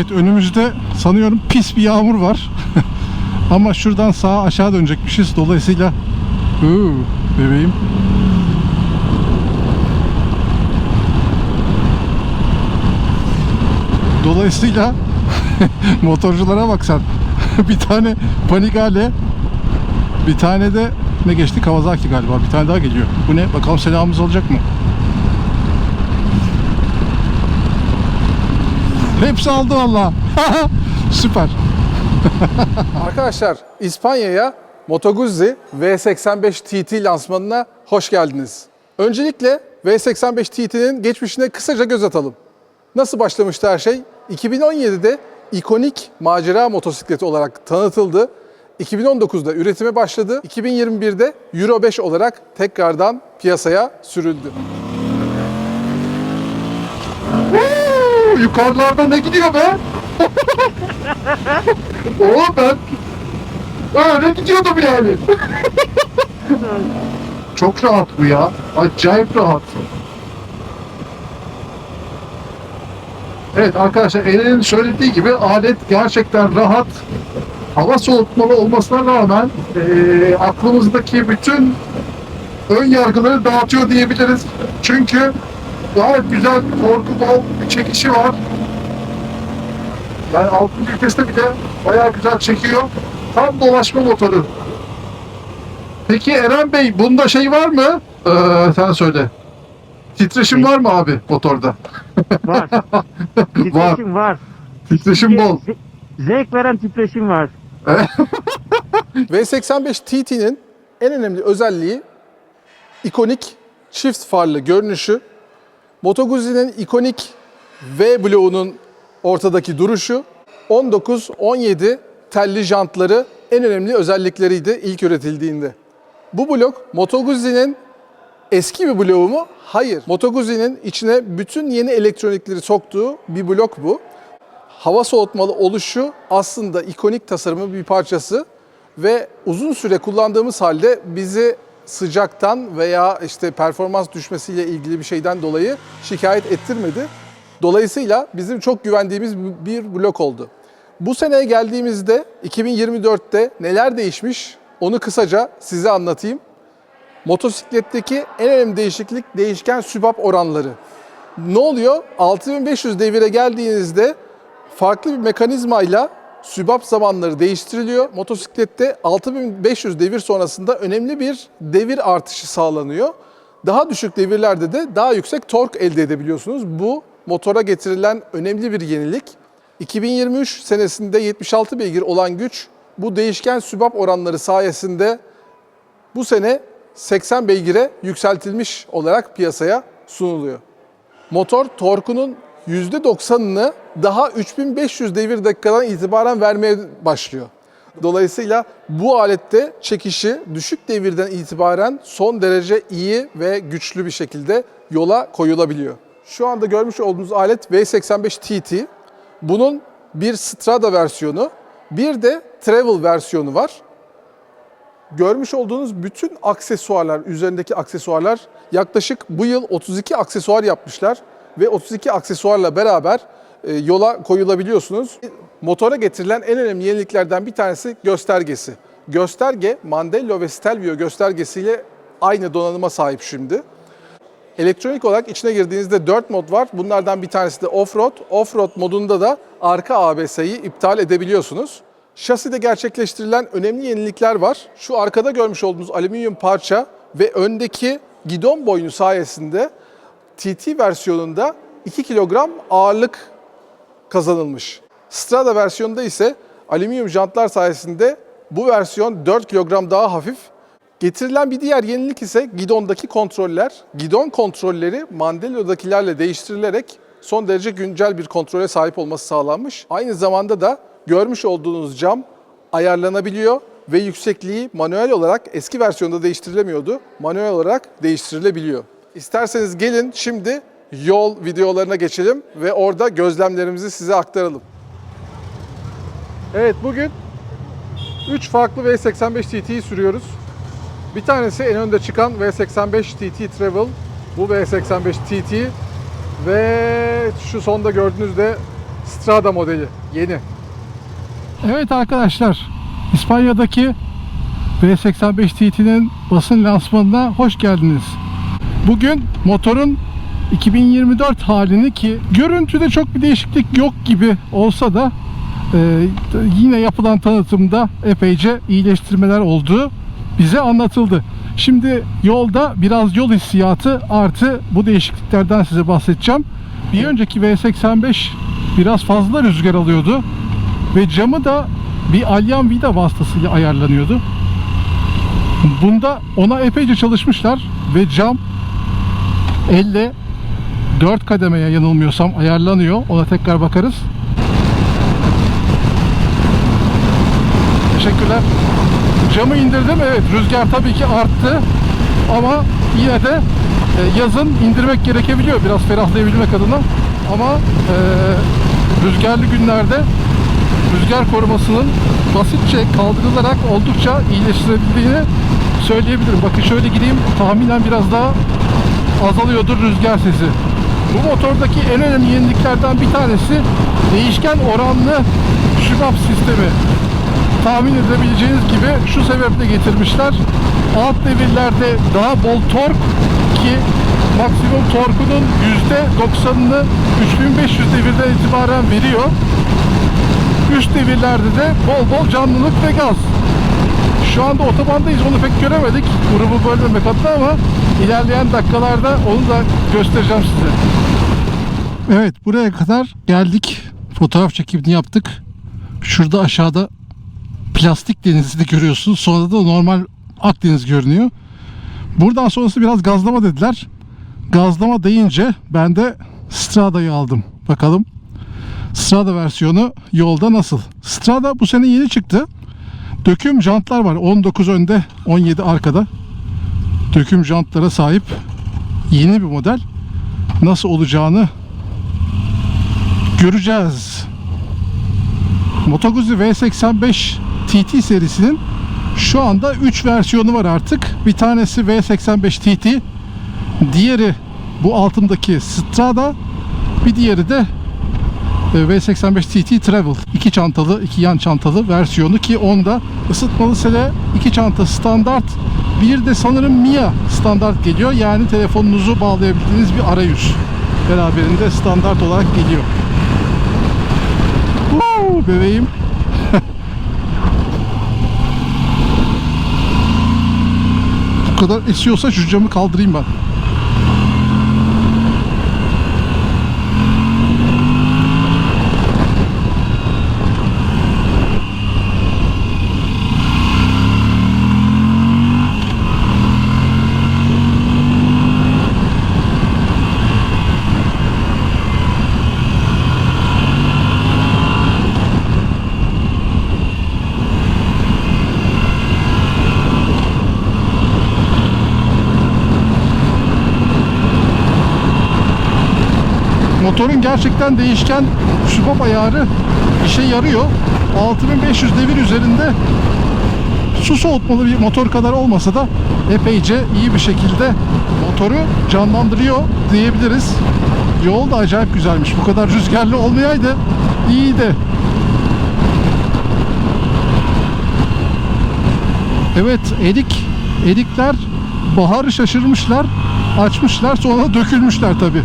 Evet önümüzde sanıyorum pis bir yağmur var. Ama şuradan sağa aşağı dönecekmişiz. Dolayısıyla Huu, bebeğim. Dolayısıyla motorculara baksan bir tane Panigale bir tane de ne geçti Kawasaki galiba bir tane daha geliyor. Bu ne? Bakalım selamımız olacak mı? Hepsi aldı valla. Süper. Arkadaşlar İspanya'ya Moto Guzzi V85 TT lansmanına hoş geldiniz. Öncelikle V85 TT'nin geçmişine kısaca göz atalım. Nasıl başlamıştı her şey? 2017'de ikonik macera motosikleti olarak tanıtıldı. 2019'da üretime başladı. 2021'de Euro 5 olarak tekrardan piyasaya sürüldü. Yukarılarda ne gidiyor be? Oğlum ben öyle gidiyordum yani. Çok rahat bu ya. Acayip rahat. Evet arkadaşlar Eren'in söylediği gibi alet gerçekten rahat. Hava soğutmalı olmasına rağmen eee, aklımızdaki bütün ön yargıları dağıtıyor diyebiliriz. Çünkü gayet güzel korku bol bir çekişi var. Yani altın viteste bile bayağı güzel çekiyor. Tam dolaşma motoru. Peki Eren Bey bunda şey var mı? Ee, sen söyle. Titreşim var mı abi motorda? Var. titreşim var. Titreşim bol. Ze- Zevk veren titreşim var. V85 TT'nin en önemli özelliği ikonik çift farlı görünüşü, Moto Guzzi'nin ikonik V bloğunun ortadaki duruşu, 19-17 telli jantları en önemli özellikleriydi ilk üretildiğinde. Bu blok Moto Guzzi'nin eski bir bloğu mu? Hayır. Moto Guzzi'nin içine bütün yeni elektronikleri soktuğu bir blok bu. Hava soğutmalı oluşu aslında ikonik tasarımın bir parçası ve uzun süre kullandığımız halde bizi sıcaktan veya işte performans düşmesiyle ilgili bir şeyden dolayı şikayet ettirmedi. Dolayısıyla bizim çok güvendiğimiz bir blok oldu. Bu seneye geldiğimizde 2024'te neler değişmiş onu kısaca size anlatayım. Motosikletteki en önemli değişiklik değişken sübap oranları. Ne oluyor? 6500 devire geldiğinizde farklı bir mekanizmayla sübap zamanları değiştiriliyor. Motosiklette 6500 devir sonrasında önemli bir devir artışı sağlanıyor. Daha düşük devirlerde de daha yüksek tork elde edebiliyorsunuz. Bu motora getirilen önemli bir yenilik. 2023 senesinde 76 beygir olan güç bu değişken sübap oranları sayesinde bu sene 80 beygire yükseltilmiş olarak piyasaya sunuluyor. Motor torkunun %90'ını daha 3500 devir dakikadan itibaren vermeye başlıyor. Dolayısıyla bu alette çekişi düşük devirden itibaren son derece iyi ve güçlü bir şekilde yola koyulabiliyor. Şu anda görmüş olduğunuz alet V85 TT. Bunun bir Strada versiyonu, bir de Travel versiyonu var görmüş olduğunuz bütün aksesuarlar, üzerindeki aksesuarlar yaklaşık bu yıl 32 aksesuar yapmışlar ve 32 aksesuarla beraber e, yola koyulabiliyorsunuz. Motora getirilen en önemli yeniliklerden bir tanesi göstergesi. Gösterge Mandello ve Stelvio göstergesiyle aynı donanıma sahip şimdi. Elektronik olarak içine girdiğinizde 4 mod var. Bunlardan bir tanesi de Offroad. Offroad modunda da arka ABS'yi iptal edebiliyorsunuz. Şaside gerçekleştirilen önemli yenilikler var. Şu arkada görmüş olduğunuz alüminyum parça ve öndeki gidon boynu sayesinde TT versiyonunda 2 kilogram ağırlık kazanılmış. Strada versiyonunda ise alüminyum jantlar sayesinde bu versiyon 4 kilogram daha hafif. Getirilen bir diğer yenilik ise gidondaki kontroller. Gidon kontrolleri Mandello'dakilerle değiştirilerek son derece güncel bir kontrole sahip olması sağlanmış. Aynı zamanda da görmüş olduğunuz cam ayarlanabiliyor ve yüksekliği manuel olarak eski versiyonda değiştirilemiyordu. Manuel olarak değiştirilebiliyor. İsterseniz gelin şimdi yol videolarına geçelim ve orada gözlemlerimizi size aktaralım. Evet bugün 3 farklı V85 TT'yi sürüyoruz. Bir tanesi en önde çıkan V85 TT Travel. Bu V85 TT ve şu sonda gördüğünüz de Strada modeli. Yeni. Evet arkadaşlar, İspanya'daki V85 TT'nin basın lansmanına hoş geldiniz. Bugün motorun 2024 halini ki görüntüde çok bir değişiklik yok gibi olsa da e, yine yapılan tanıtımda epeyce iyileştirmeler olduğu bize anlatıldı. Şimdi yolda biraz yol hissiyatı artı bu değişikliklerden size bahsedeceğim. Bir önceki V85 biraz fazla rüzgar alıyordu ve camı da bir alyan vida vasıtasıyla ayarlanıyordu. Bunda ona epeyce çalışmışlar ve cam elle 4 kademeye yanılmıyorsam ayarlanıyor. Ona tekrar bakarız. Teşekkürler. Camı indirdim. Evet rüzgar tabii ki arttı. Ama yine de e, yazın indirmek gerekebiliyor biraz ferahlayabilmek adına. Ama e, rüzgarlı günlerde rüzgar korumasının basitçe kaldırılarak oldukça iyileştirebildiğini söyleyebilirim. Bakın şöyle gideyim tahminen biraz daha azalıyordur rüzgar sesi. Bu motordaki en önemli yeniliklerden bir tanesi değişken oranlı şubap sistemi. Tahmin edebileceğiniz gibi şu sebeple getirmişler. Alt devirlerde daha bol tork ki maksimum torkunun %90'ını 3500 devirden itibaren veriyor. Üst devirlerde de bol bol canlılık ve gaz. Şu anda otobandayız onu pek göremedik grubu bölmemek adına ama ilerleyen dakikalarda onu da göstereceğim size. Evet buraya kadar geldik. Fotoğraf çekimini yaptık. Şurada aşağıda plastik denizini görüyorsunuz. Sonra da normal Akdeniz görünüyor. Buradan sonrası biraz gazlama dediler. Gazlama deyince ben de Strada'yı aldım. Bakalım Strada versiyonu yolda nasıl? Strada bu sene yeni çıktı. Döküm jantlar var. 19 önde, 17 arkada. Döküm jantlara sahip yeni bir model. Nasıl olacağını göreceğiz. Moto Guzzi V85 TT serisinin şu anda 3 versiyonu var artık. Bir tanesi V85 TT, diğeri bu altındaki Strada, bir diğeri de V85 TT Travel. iki çantalı, iki yan çantalı versiyonu ki onda ısıtmalı sele iki çanta standart. Bir de sanırım Mia standart geliyor. Yani telefonunuzu bağlayabildiğiniz bir arayüz. Beraberinde standart olarak geliyor. Woo, bebeğim. Bu kadar esiyorsa şu camı kaldırayım ben. Motorun gerçekten değişken sübap ayarı işe yarıyor. 6500 devir üzerinde su soğutmalı bir motor kadar olmasa da epeyce iyi bir şekilde motoru canlandırıyor diyebiliriz. Yol da acayip güzelmiş. Bu kadar rüzgarlı olmayaydı iyiydi. Evet erik erikler baharı şaşırmışlar açmışlar sonra dökülmüşler tabi.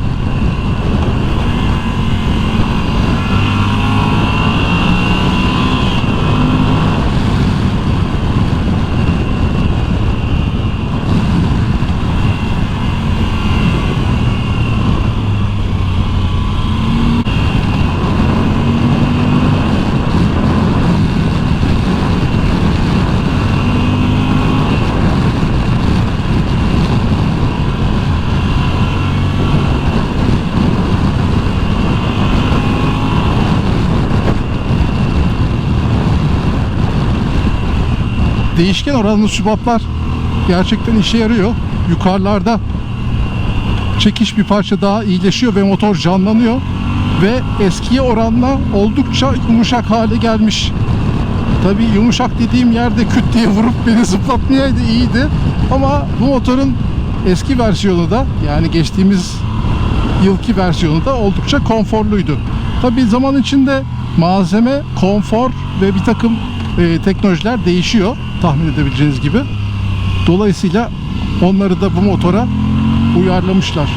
Değişken oranlı sübaplar gerçekten işe yarıyor. Yukarılarda çekiş bir parça daha iyileşiyor ve motor canlanıyor ve eskiye oranla oldukça yumuşak hale gelmiş. Tabii yumuşak dediğim yerde küt diye vurup beni zıplatmayaydı iyiydi. Ama bu motorun eski versiyonu da yani geçtiğimiz yılki versiyonu da oldukça konforluydu. Tabi zaman içinde malzeme, konfor ve bir takım e, teknolojiler değişiyor tahmin edebileceğiniz gibi. Dolayısıyla onları da bu motora uyarlamışlar.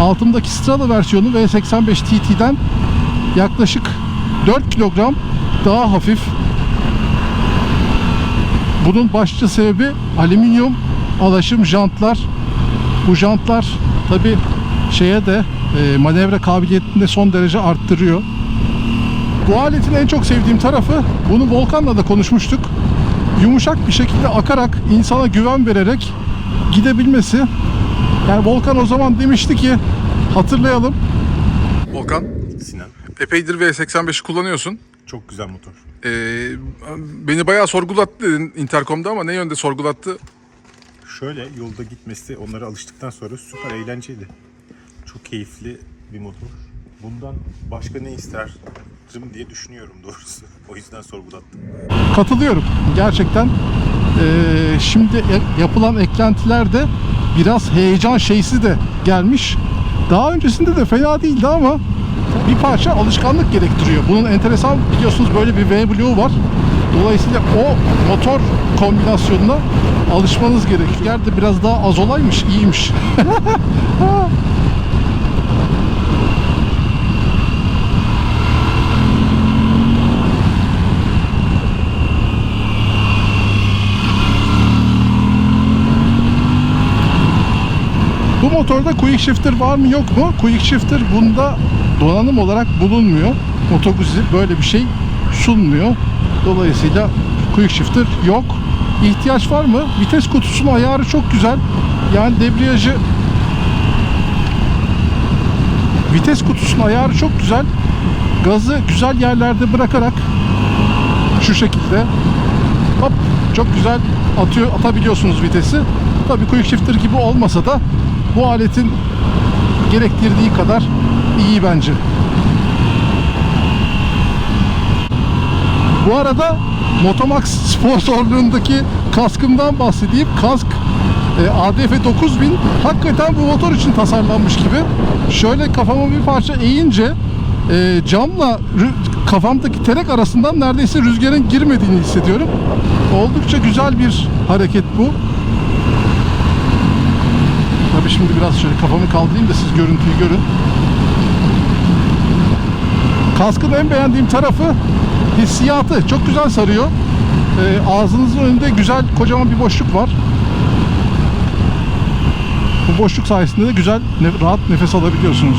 Altımdaki Strada versiyonu V85 TT'den yaklaşık 4 kilogram daha hafif. Bunun başlıca sebebi alüminyum alaşım jantlar. Bu jantlar tabi şeye de e, manevra kabiliyetini de son derece arttırıyor. Bu aletin en çok sevdiğim tarafı bunu Volkan'la da konuşmuştuk. Yumuşak bir şekilde akarak insana güven vererek gidebilmesi. Yani Volkan o zaman demişti ki hatırlayalım. Volkan Sinan. epeydir V85'i kullanıyorsun. Çok güzel motor. Ee, beni bayağı sorgulattı dedin Intercom'da ama ne yönde sorgulattı? Şöyle yolda gitmesi onlara alıştıktan sonra süper eğlenceli. Çok keyifli bir motor. Bundan başka ne isterim diye düşünüyorum doğrusu. O yüzden sorgulattım. Katılıyorum. Gerçekten ee, şimdi e- yapılan eklentilerde biraz heyecan şeysi de gelmiş. Daha öncesinde de fena değildi ama bir parça alışkanlık gerektiriyor. Bunun enteresan biliyorsunuz böyle bir V var. Dolayısıyla o motor kombinasyonuna alışmanız gerekiyor. Yer de biraz daha az olaymış, iyiymiş. motorda quick shifter var mı yok mu? Quick shifter bunda donanım olarak bulunmuyor. Moto Guzzi böyle bir şey sunmuyor. Dolayısıyla quick shifter yok. İhtiyaç var mı? Vites kutusunun ayarı çok güzel. Yani debriyajı vites kutusunun ayarı çok güzel. Gazı güzel yerlerde bırakarak şu şekilde hop çok güzel atıyor atabiliyorsunuz vitesi. Tabii quick shifter gibi olmasa da bu aletin gerektirdiği kadar iyi bence. Bu arada Motomax sponsorluğundaki kaskımdan bahsedeyim. Kask e, ADF 9000 hakikaten bu motor için tasarlanmış gibi. Şöyle kafamı bir parça eğince e, camla kafamdaki terek arasından neredeyse rüzgarın girmediğini hissediyorum. Oldukça güzel bir hareket bu. Tabii şimdi biraz şöyle kafamı kaldırayım da siz görüntüyü görün. Kaskın en beğendiğim tarafı hissiyatı. Çok güzel sarıyor. Ee, ağzınızın önünde güzel kocaman bir boşluk var. Bu boşluk sayesinde de güzel rahat nefes alabiliyorsunuz.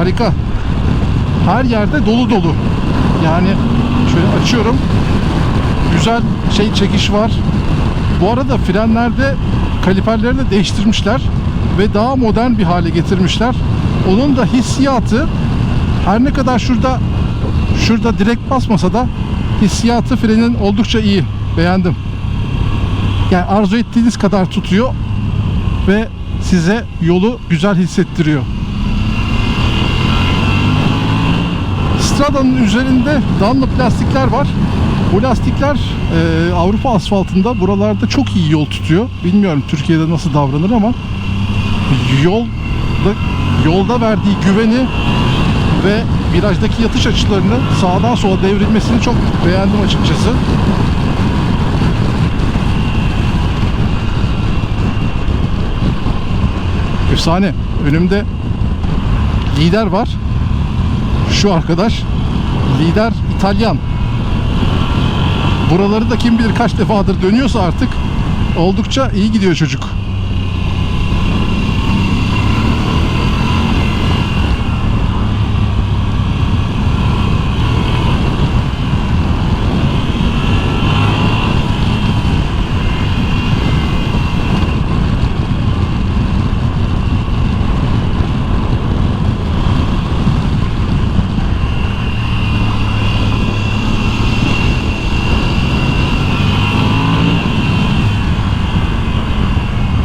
Harika. Her yerde dolu dolu. Yani şöyle açıyorum. Güzel şey çekiş var. Bu arada frenlerde kaliperleri de değiştirmişler ve daha modern bir hale getirmişler. Onun da hissiyatı her ne kadar şurada şurada direkt basmasa da hissiyatı frenin oldukça iyi. Beğendim. Yani arzu ettiğiniz kadar tutuyor ve size yolu güzel hissettiriyor. Strada'nın üzerinde Dunlop lastikler var. Bu lastikler e, Avrupa asfaltında buralarda çok iyi yol tutuyor. Bilmiyorum Türkiye'de nasıl davranır ama yolda yolda verdiği güveni ve virajdaki yatış açılarını sağdan sola devrilmesini çok beğendim açıkçası. Efsane. Önümde lider var. Şu arkadaş lider İtalyan. Buraları da kim bilir kaç defadır dönüyorsa artık oldukça iyi gidiyor çocuk.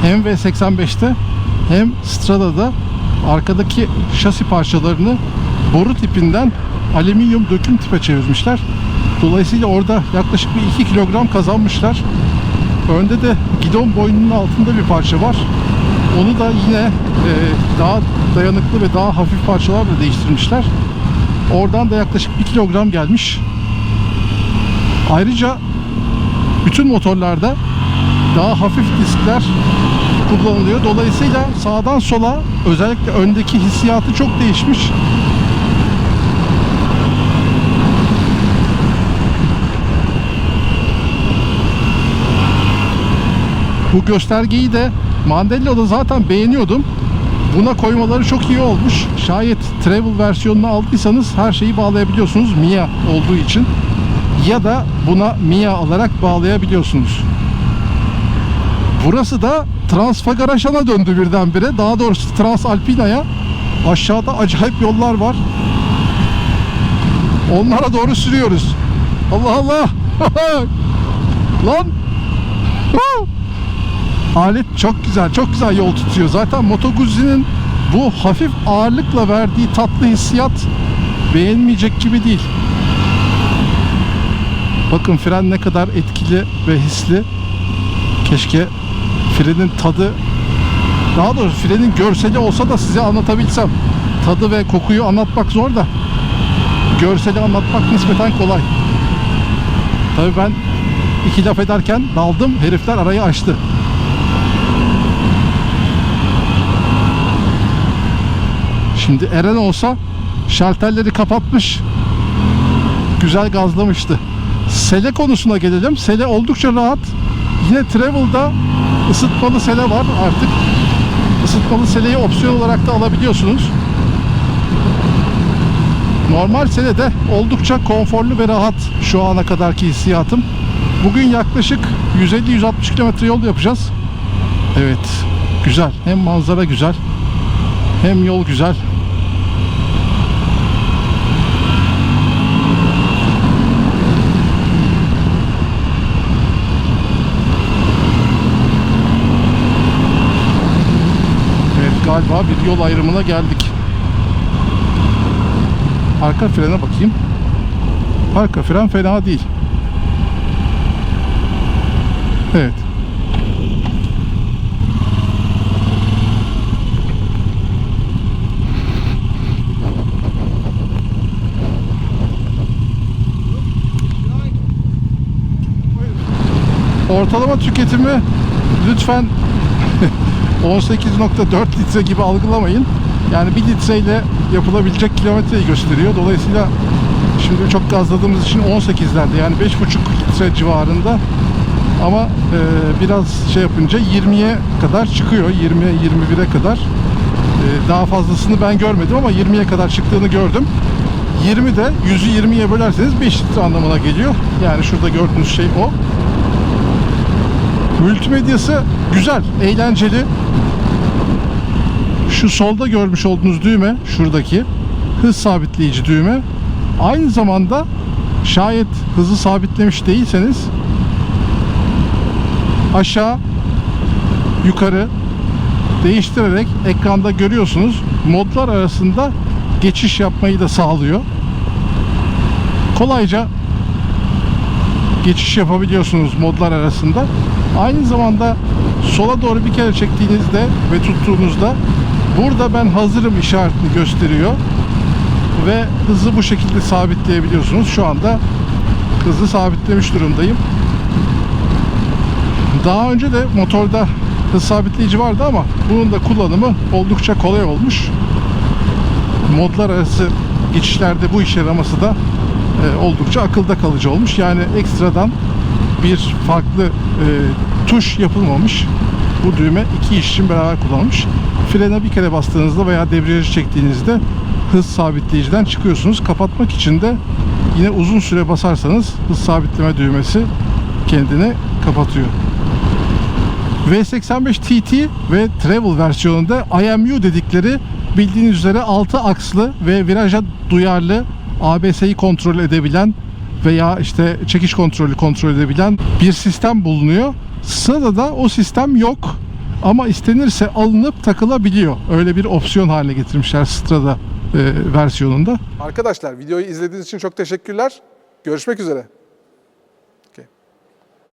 Hem V85'te hem Strada'da arkadaki şasi parçalarını boru tipinden alüminyum döküm tipe çevirmişler. Dolayısıyla orada yaklaşık bir 2 kilogram kazanmışlar. Önde de gidon boynunun altında bir parça var. Onu da yine e, daha dayanıklı ve daha hafif parçalarla değiştirmişler. Oradan da yaklaşık 1 kilogram gelmiş. Ayrıca bütün motorlarda daha hafif diskler kullanılıyor. Dolayısıyla sağdan sola özellikle öndeki hissiyatı çok değişmiş. Bu göstergeyi de Mandello'da zaten beğeniyordum. Buna koymaları çok iyi olmuş. Şayet travel versiyonunu aldıysanız her şeyi bağlayabiliyorsunuz Mia olduğu için. Ya da buna Mia alarak bağlayabiliyorsunuz. Burası da Transfagaraşan'a döndü birdenbire. Daha doğrusu Transalpina'ya. Aşağıda acayip yollar var. Onlara doğru sürüyoruz. Allah Allah. Lan. Alet çok güzel, çok güzel yol tutuyor. Zaten Moto Guzzi'nin bu hafif ağırlıkla verdiği tatlı hissiyat beğenmeyecek gibi değil. Bakın fren ne kadar etkili ve hisli. Keşke frenin tadı daha doğrusu frenin görseli olsa da size anlatabilsem. Tadı ve kokuyu anlatmak zor da görseli anlatmak nispeten kolay. Tabii ben iki laf ederken daldım. Herifler arayı açtı. Şimdi Eren olsa şalterleri kapatmış. Güzel gazlamıştı. Sele konusuna gelelim. Sele oldukça rahat. Yine Travel'da ısıtmalı sele var artık. Isıtmalı seleyi opsiyon olarak da alabiliyorsunuz. Normal sele de oldukça konforlu ve rahat şu ana kadarki hissiyatım. Bugün yaklaşık 150-160 kilometre yol yapacağız. Evet, güzel. Hem manzara güzel, hem yol güzel. Evet galiba bir yol ayrımına geldik. Arka frene bakayım. Arka fren fena değil. Evet. Ortalama tüketimi lütfen 18.4 litre gibi algılamayın. Yani 1 litreyle yapılabilecek kilometreyi gösteriyor. Dolayısıyla şimdi çok gazladığımız için 18'lerde yani 5.5 litre civarında ama e, biraz şey yapınca 20'ye kadar çıkıyor. 20'ye 21'e kadar. E, daha fazlasını ben görmedim ama 20'ye kadar çıktığını gördüm. 20 de 100'ü 20'ye bölerseniz 5 litre anlamına geliyor. Yani şurada gördüğünüz şey o. Multimedyası güzel, eğlenceli. Şu solda görmüş olduğunuz düğme, şuradaki hız sabitleyici düğme. Aynı zamanda şayet hızı sabitlemiş değilseniz aşağı yukarı değiştirerek ekranda görüyorsunuz. Modlar arasında geçiş yapmayı da sağlıyor. Kolayca geçiş yapabiliyorsunuz modlar arasında. Aynı zamanda sola doğru bir kere çektiğinizde ve tuttuğunuzda burada ben hazırım işaretini gösteriyor ve hızı bu şekilde sabitleyebiliyorsunuz. Şu anda hızı sabitlemiş durumdayım. Daha önce de motorda hız sabitleyici vardı ama bunun da kullanımı oldukça kolay olmuş. Modlar arası geçişlerde bu işe yaraması da e, oldukça akılda kalıcı olmuş. Yani ekstradan bir farklı e, tuş yapılmamış. Bu düğme iki iş için beraber kullanılmış. Frene bir kere bastığınızda veya debriyajı çektiğinizde hız sabitleyiciden çıkıyorsunuz. Kapatmak için de yine uzun süre basarsanız hız sabitleme düğmesi kendini kapatıyor. V85 TT ve Travel versiyonunda IMU dedikleri bildiğiniz üzere 6 akslı ve viraja duyarlı ABS'yi kontrol edebilen veya işte çekiş kontrolü kontrol edebilen bir sistem bulunuyor. Sırada da o sistem yok. Ama istenirse alınıp takılabiliyor. Öyle bir opsiyon haline getirmişler Strada e, versiyonunda. Arkadaşlar videoyu izlediğiniz için çok teşekkürler. Görüşmek üzere.